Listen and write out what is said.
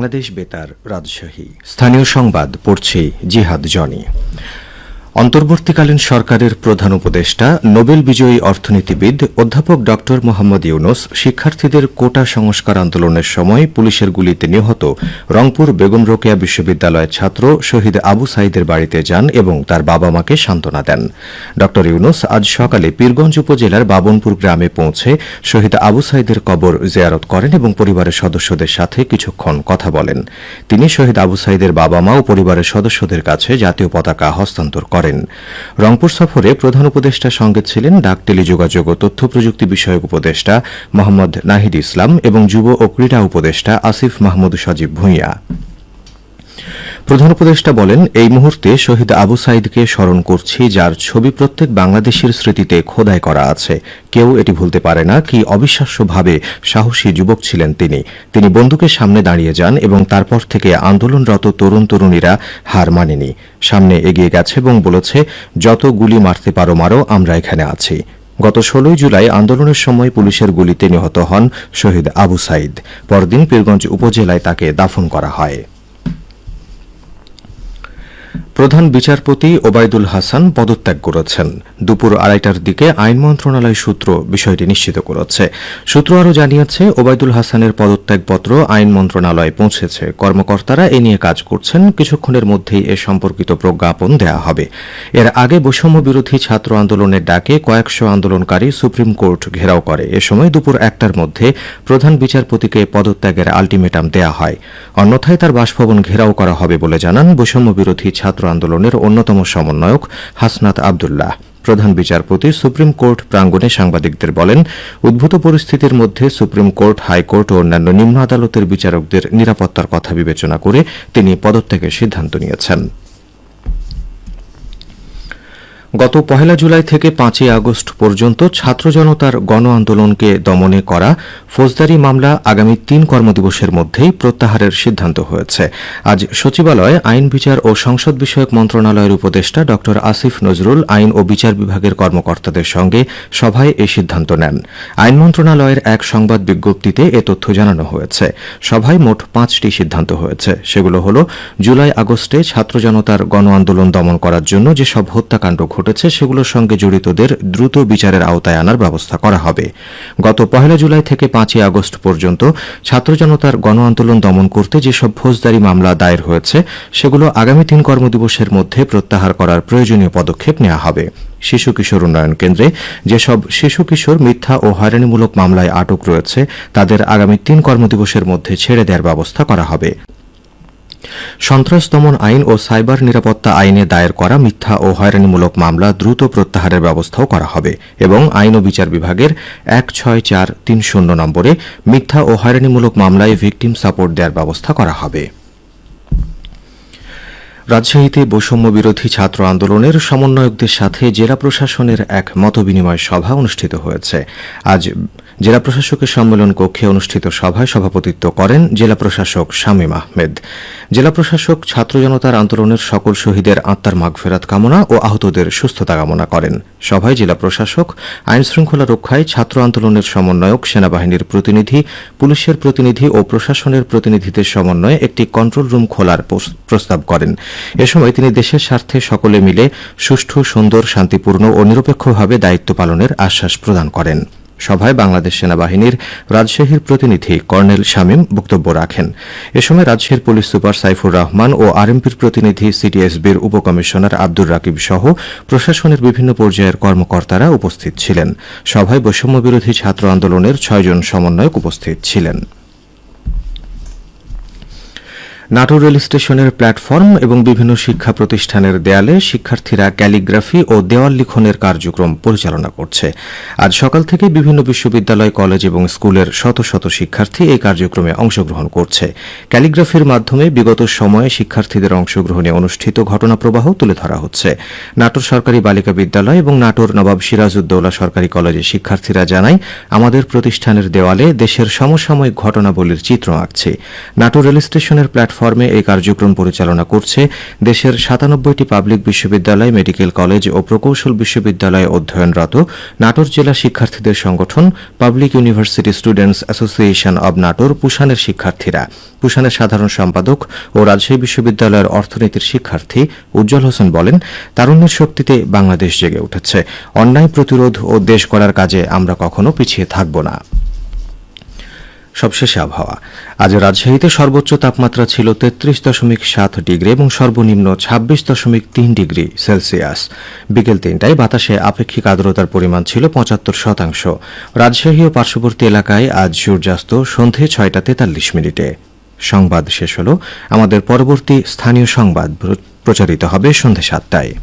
বাংলাদেশ বেতার রাজশাহী। স্থানীয় সংবাদ পড়ছে জিহাদ জনি। অন্তর্বর্তীকালীন সরকারের প্রধান উপদেষ্টা, নোবেল বিজয়ী অর্থনীতিবিদ অধ্যাপক ড মোহাম্মদ ইউনুস শিক্ষার্থীদের কোটা সংস্কার আন্দোলনের সময় পুলিশের গুলিতে নিহত রংপুর বেগম রোকেয়া বিশ্ববিদ্যালয়ের ছাত্র শহীদ আবু সাইদের বাড়িতে যান এবং তার বাবা মাকে সান্ত্বনা দেন। ড ইউনুস আজ সকালে পীরগঞ্জ উপজেলার বাবনপুর গ্রামে পৌঁছে শহীদ আবু সাইদের কবর জেয়ারত করেন এবং পরিবারের সদস্যদের সাথে কিছুক্ষণ কথা বলেন। তিনি শহীদ আবু সাইদের বাবা মা ও পরিবারের সদস্যদের কাছে জাতীয় পতাকা হস্তান্তর করেন। রংপুর সফরে প্রধান উপদেষ্টার সঙ্গে ছিলেন ডাক টেলিযোগাযোগ ও তথ্য প্রযুক্তি বিষয়ক উপদেষ্টা মোহাম্মদ নাহিদ ইসলাম এবং যুব ও ক্রীড়া উপদেষ্টা আসিফ মাহমুদ সজীব ভূঁইয়া। প্রধান উপদেষ্টা বলেন, এই মুহূর্তে শহীদ আবু সাইদকে স্মরণ করছি, যার ছবি প্রত্যেক বাংলাদেশের স্মৃতিতে খোদাই করা আছে। কেউ এটি ভুলতে পারে না, কি অবিশ্বাস্যভাবে সাহসী যুবক ছিলেন তিনি। তিনি বন্দুকের সামনে দাঁড়িয়ে যান এবং তারপর থেকে আন্দোলনরত তরুণ তরুণীরা হার মানেনি। সামনে এগিয়ে গেছে এবং বলেছে, যত গুলি মারতে পারো মারো, আমরা এখানে আছি। গত ষোলোই জুলাই আন্দোলনের সময় পুলিশের গুলিতে নিহত হন শহীদ আবু সাইদ। পরদিন পীরগঞ্জ উপজেলায় তাকে দাফন করা হয়। প্রধান বিচারপতি ওবায়দুল হাসান পদত্যাগ করেছেন। দুপুর আড়াইটার দিকে আইন মন্ত্রণালয় সূত্র বিষয়টি নিশ্চিত করেছে। সূত্র আরও জানিয়েছে, ওবায়দুল হাসানের পদত্যাগপত্র আইন মন্ত্রণালয়ে পৌঁছেছে। কর্মকর্তারা এ নিয়ে কাজ করছেন। কিছুক্ষণের মধ্যেই এ সম্পর্কিত প্রজ্ঞাপন দেয়া হবে। এর আগে বৈষম্য বিরোধী ছাত্র আন্দোলনের ডাকে কয়েকশো আন্দোলনকারী সুপ্রিম কোর্ট ঘেরাও করে। এ সময় দুপুর একটার মধ্যে প্রধান বিচারপতিকে পদত্যাগের আলটিমেটাম দেয়া হয়। অন্যথায় তার বাসভবন ঘেরাও করা হবে বলে জানান বৈষম্য বিরোধী ছাত্র আন্দোলনের অন্যতম সমন্বয়ক হাসনাত আবদুল্লাহ। প্রধান বিচারপতি সুপ্রিম কোর্ট প্রাঙ্গণে সাংবাদিকদের বলেন, উদ্ভূত পরিস্থিতির মধ্যে সুপ্রিম কোর্ট, হাইকোর্ট ও অন্যান্য নিম্ন আদালতের বিচারকদের নিরাপত্তার কথা বিবেচনা করে তিনি পদত্যাগের সিদ্ধান্ত নিয়েছেন। গত পহেলা জুলাই থেকে পাঁচই আগস্ট পর্যন্ত ছাত্র জনতার গণ আন্দোলনকে দমনে করা ফৌজদারি মামলা আগামী তিন কর্মদিবসের মধ্যেই প্রত্যাহারের সিদ্ধান্ত হয়েছে। আজ সচিবালয়ে আইন বিচার ও সংসদ বিষয়ক মন্ত্রণালয়ের উপদেষ্টা ড আসিফ নজরুল আইন ও বিচার বিভাগের কর্মকর্তাদের সঙ্গে সভায় এই সিদ্ধান্ত নেন। আইন মন্ত্রণালয়ের এক সংবাদ বিজ্ঞপ্তিতে এ তথ্য জানানো হয়েছে। সভায় মোট পাঁচটি সিদ্ধান্ত হয়েছে। সেগুলো হল, জুলাই আগস্টে ছাত্র জনতার গণ আন্দোলন দমন করার জন্য যেসব হত্যাকাণ্ড ঘটেছে, সেগুলোর সঙ্গে জড়িতদের দ্রুত বিচারের আওতায় আনার ব্যবস্থা করা হবে। গত পহেলা জুলাই থেকে পাঁচই আগস্ট পর্যন্ত ছাত্র জনতার গণ আন্দোলন দমন করতে যেসব ফৌজদারি মামলা দায়ের হয়েছে, সেগুলো আগামী তিন কর্মদিবসের মধ্যে প্রত্যাহার করার প্রয়োজনীয় পদক্ষেপ নেওয়া হবে। শিশু কিশোর উন্নয়ন কেন্দ্রে যেসব শিশু কিশোর মিথ্যা ও হয়রানিমূলক মামলায় আটক রয়েছে, তাদের আগামী তিন কর্মদিবসের মধ্যে ছেড়ে দেওয়ার ব্যবস্থা করা হবে। সন্ত্রাস দমন আইন ও সাইবার নিরাপত্তা আইনে দায়ের করা মিথ্যা ও হয়রানিমূলক মামলা দ্রুত প্রত্যাহারের ব্যবস্থাও করা হবে এবং আইন ও বিচার বিভাগের এক ছয় চার তিন শূন্য নম্বরে মিথ্যা ও হয়রানিমূলক মামলায় ভিকটিম সাপোর্ট দেওয়ার ব্যবস্থা করা হবে। রাজশাহীতে বৈষম্য বিরোধী ছাত্র আন্দোলনের সমন্বয়কদের সাথে জেলা প্রশাসনের এক মতবিনিময় সভা অনুষ্ঠিত হয়েছে। আজ জেলা প্রশাসকের সম্মেলন কক্ষে অনুষ্ঠিত সভায় সভাপতিত্ব করেন জেলা প্রশাসক শামীম আহমেদ। জেলা প্রশাসক ছাত্র জনতার আন্দোলনের সকল শহীদের আত্মার মাগফেরাত কামনা ও আহতদের সুস্থতা কামনা করেন। সভায় জেলা প্রশাসক আইন শৃঙ্খলা রক্ষায় ছাত্র আন্দোলনের সমন্বয়ক, সেনাবাহিনীর প্রতিনিধি, পুলিশের প্রতিনিধি ও প্রশাসনের প্রতিনিধিদের সমন্বয়ে একটি কন্ট্রোল রুম খোলার প্রস্তাব করেন। এ সময় তিনি দেশের স্বার্থে সকলে মিলে সুষ্ঠু, সুন্দর, শান্তিপূর্ণ ও নিরপেক্ষভাবে দায়িত্ব পালনের আশ্বাস প্রদান করেন। সভায় বাংলাদেশ সেনাবাহিনীর রাজশাহীর প্রতিনিধি কর্নেল শামীম বক্তব্য রাখেন। এ সময় রাজশাহীর পুলিশ সুপার সাইফুর রহমান ও আরএমপির প্রতিনিধি সিটিএসবির উপকমিশনার আব্দুর রাকিব সহ প্রশাসনের বিভিন্ন পর্যায়ের কর্মকর্তারা উপস্থিত ছিলেন। সভায় বৈষম্যবিরোধী ছাত্র আন্দোলনের ছয়জন সমন্বয়ক উপস্থিত ছিলেন। নাটোর রেল স্টেশনের প্ল্যাটফর্ম এবং বিভিন্ন শিক্ষা প্রতিষ্ঠানের দেয়ালে শিক্ষার্থীরা ক্যালিগ্রাফি ও দেওয়াল লিখনের কার্যক্রম পরিচালনা করছে। আজ সকাল থেকে বিভিন্ন বিশ্ববিদ্যালয়, কলেজ এবং স্কুলের শত শত শিক্ষার্থী এই কার্যক্রমে অংশগ্রহণ করছে। ক্যালিগ্রাফির মাধ্যমে বিগত সময়ে শিক্ষার্থীদের অংশগ্রহণে অনুষ্ঠিত ঘটনা প্রবাহ তুলে ধরা হচ্ছে। নাটোর সরকারি বালিকা বিদ্যালয় এবং নাটোর নবাব সিরাজউদ্দৌলা সরকারি কলেজের শিক্ষার্থীরা জানায়, আমাদের প্রতিষ্ঠানের দেওয়ালে দেশের সমসাময়িক ঘটনাবলীর চিত্র আঁকছে। নাটোর রেল স্টেশনের প্ল্যাটফর্ম প্ল্যাটফর্মে এই কার্যক্রম পরিচালনা করছে দেশের সাতানব্বইটি পাবলিক বিশ্ববিদ্যালয় মেডিকেল কলেজ ও প্রকৌশল বিশ্ববিদ্যালয়ে অধ্যয়নরত নাটোর জেলা শিক্ষার্থীদের সংগঠন public university students association of Natore পুষানের শিক্ষার্থীরা। পুষানের সাধারণ সম্পাদক ও রাজশাহী বিশ্ববিদ্যালয়ের অর্থনীতির শিক্ষার্থী উজ্জ্বল হোসেন বলেন, তারুণ্যের শক্তিতে বাংলাদেশ জেগে উঠেছে। অন্যায় প্রতিরোধ ও দেশ করার কাজে আমরা কখনো পিছিয়ে থাকব না। সবশেষে আবহাওয়া। আজ রাজশাহীতে সর্বোচ্চ তাপমাত্রা ছিল তেত্রিশ দশমিক সাত ডিগ্রি এবং সর্বনিম্ন ছাব্বিশ দশমিক তিন ডিগ্রি সেলসিয়াস। বিকেল তিনটায় বাতাসে আপেক্ষিক আর্দ্রতার পরিমাণ ছিল পঁচাত্তর শতাংশ। রাজশাহী ও পার্শ্ববর্তী এলাকায় আজ সূর্যাস্ত সন্ধে ছয়টা তেতাল্লিশ মিনিটে। সংবাদ শেষ হল। আমাদের পরবর্তী স্থানীয় সংবাদ প্র- প্রচারিত হবে সন্ধে সাতটায়।